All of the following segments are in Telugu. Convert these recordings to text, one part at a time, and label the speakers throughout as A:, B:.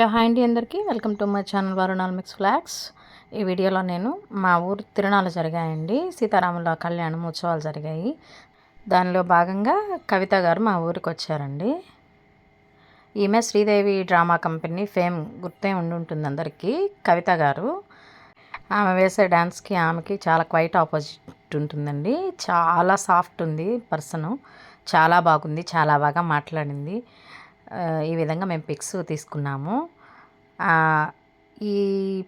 A: హలో హాయ్ అండి అందరికీ. వెల్కమ్ టు మై ఛానల్ వరుణాల్ మిక్స్ ఫ్లాగ్స్. ఈ వీడియోలో నేను మా ఊరు తిరుణాలు జరిగాయండి. సీతారాముల కళ్యాణం ఉత్సవాలు జరిగాయి. దానిలో భాగంగా కవిత గారు మా ఊరికి వచ్చారండి. ఈమె శ్రీదేవి డ్రామా కంపెనీ ఫేమ్ గుర్తే ఉండి ఉంటుంది అందరికీ. కవిత గారు ఆమె వేసే డ్యాన్స్కి ఆమెకి చాలా క్వైట్ ఆపోజిట్ ఉంటుందండి. చాలా సాఫ్ట్ ఉంది పర్సను. చాలా బాగుంది చాలా బాగా మాట్లాడింది. ఈ విధంగా మేము పిక్స్ తీసుకున్నాము. ఈ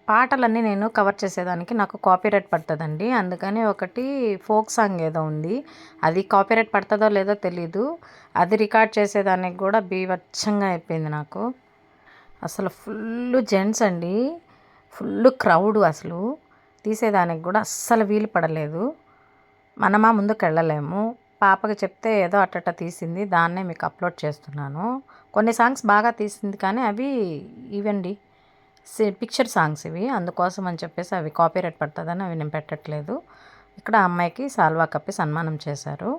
A: పాటలన్నీ నేను కవర్ చేసేదానికి నాకు కాపీరైట్ పడుతుందండి. అందుకని ఒకటి ఫోక్ సాంగ్ ఏదో ఉంది. అది కాపీరైట్ పడుతుందో లేదో తెలీదు. అది రికార్డ్ చేసేదానికి కూడా బీవచ్చంగా అయిపోయింది నాకు. అసలు ఫుల్ జెంట్స్ అండి. ఫుల్ క్రౌడ్ అసలు. తీసేదానికి కూడా అస్సలు వీలు పడలేదు. మనమా ముందుకు వెళ్ళలేము. పాపకి చెప్తే ఏదో అట్టట తీసింది దాన్నే మీకు అప్లోడ్ చేస్తున్నాను. కొన్ని సాంగ్స్ బాగా తీసింది కానీ అవి ఇవండి. పిక్చర్ సాంగ్స్ ఇవి. అందుకోసం అని చెప్పేసి అవి కాపీరైట్ పడుతుందని అవి నేను పెట్టట్లేదు. ఇక్కడ ఆ అమ్మాయికి సాల్వా కప్పి సన్మానం చేశారు.